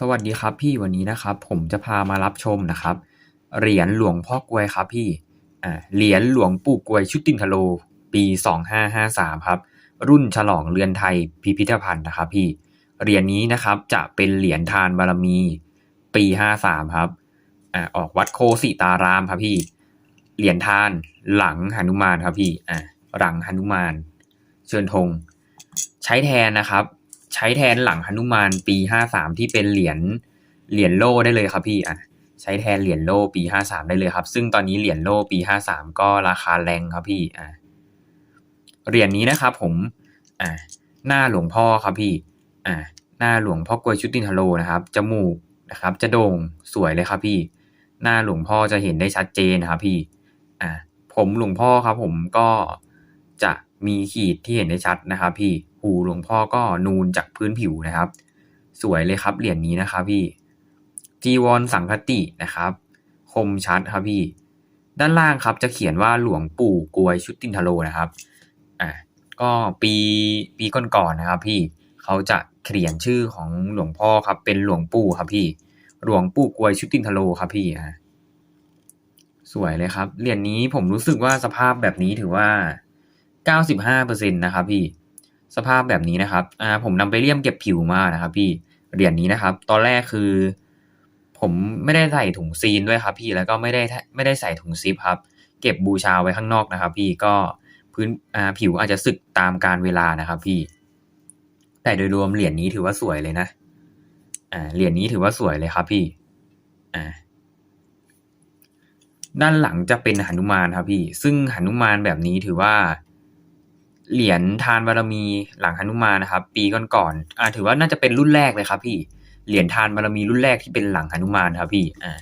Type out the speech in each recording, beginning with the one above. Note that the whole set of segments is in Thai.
สวัสดีครับพี่วันนี้นะครับ ผมจะพามารับชมนะครับ เหรียญหลวงพ่อกวยครับพี่อ่าเหรียญหลวงปู่กวยชุตินทโล ปี 2553ครับ รุ่นฉลองเรือนไทยพิพิธภัณฑ์นะครับพี่เหรียญนี้นะครับจะเป็นเหรียญทานบารมี ปี 53ครับอ่าออกวัดโคสิตารามครับพี่เหรียญทานหลังหนุมานครับพี่อ่าหลังหนุมาน เชิญธงใช้แทนนะครับ ใช้แทนหลังหนุมานปี53ที่เป็นเหรียญเหรียญโล่ได้เลยครับพี่อะใช้แทนเหรียญโล่ปี53ได้เลยครับ ซึ่งตอนนี้เหรียญโล่ปี53ก็ราคาแรงครับพี่อะเหรียญนี้นะครับผมอะหน้าหลวงพ่อครับพี่อะหน้าหลวงพ่อกวยชุตินทโลนะครับจมูกนะครับ จะโด่งสวยเลยครับพี่ หน้าหลวงพ่อจะเห็นได้ชัดเจนนะครับพี่อะผมหลวงพ่อครับผมก็จะมีขีดที่เห็นได้ชัดนะครับพี่ หูหลวงพ่อก็นูนจากพื้นผิวนะครับ สวยเลยครับเหรียญนี้นะครับพี่จีวรสังคตินะครับ คมชัดครับพี่ ด้านล่างครับจะเขียนว่าหลวงปู่กวยชุดตินทโลนะครับอะก็ปีปีก่อนๆนะครับ พี่เขาจะเขียนชื่อของหลวงพ่อครับ เป็นหลวงปู่ครับพี่ หลวงปู่กวยชุดตินทโลครับพี่อะสวยเลยครับเหรียญนี้ผมรู้สึกว่าสภาพแบบนี้ถือว่า 95%นะครับพี่ สภาพแบบนี้นะครับอ่าผมนำไปเลี่ยมเก็บผิวมานะครับ พี่เหรียญนี้นะครับ ตอนแรกคือ ผมไม่ได้ใส่ถุงซีนด้วยครับ พี่แล้วก็ไม่ได้ไม่ได้ใส่ถุงซิปครับ เก็บบูชาไว้ข้างนอกนะครับ พี่ก็พื้นอ่าผิวอาจจะสึกตามการเวลานะครับ พี่ แต่โดยรวมเหรียญนี้ถือว่าสวยเลยนะอ่าเหรียญนี้ถือว่าสวยเลยครับพี่อ่าด้านหลังจะเป็นหนุมานครับพี่ ซึ่งหนุมานแบบนี้ถือว่า เหรียญทานบารมีหลังหนุมานนะครับ ปีก่อนๆอ่าถือว่าน่าจะเป็นรุ่นแรกเลยครับ พี่เหรียญทานบารมีรุ่นแรกที่เป็นหลังหนุมานครับ พี่อ่า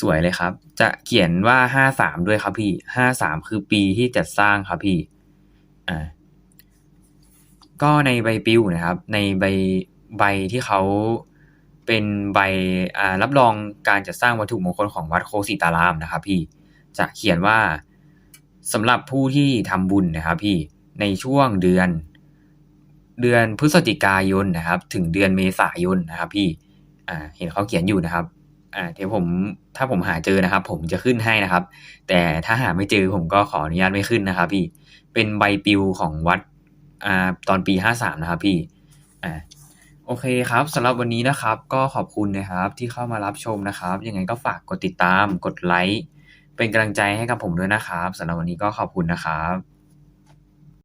สวยเลยครับ จะเขียนว่าห้าสามด้วยครับ พี่ห้าสามคือปีที่จัดสร้างครับพี่อ่าก็ในใบปลิวนะครับ ในใบใบที่เขาเป็นใบรับรองการจัดสร้างวัตถุมงคลของวัดโคสิตารามนะครับ พี่จะเขียนว่า สำหรับผู้ที่ทำบุญนะครับพี่ในช่วงเดือน เดือนพฤศจิกายนนะครับ ถึงเดือนเมษายนนะครับ พี่อ่าเห็นเขาเขียนอยู่นะครับอ่าเดี๋ยวผมถ้าผมหาเจอนะครับ ผมจะขึ้นให้นะครับ แต่ถ้าหาไม่เจอผมก็ขออนุญาตไม่ขึ้นนะครับ พี่เป็นใบปลิวของวัดอ่าตอนปีห้าสามนะครับ พี่อ่าโอเคครับสำหรับวันนี้นะครับ ก็ขอบคุณนะครับที่เข้ามารับชมนะครับ ยังไงก็ฝากกดติดตามกดไลค์ เป็นกำลังใจให้กับผมด้วยนะครับสำหรับวันนี้ก็ขอบคุณนะครับ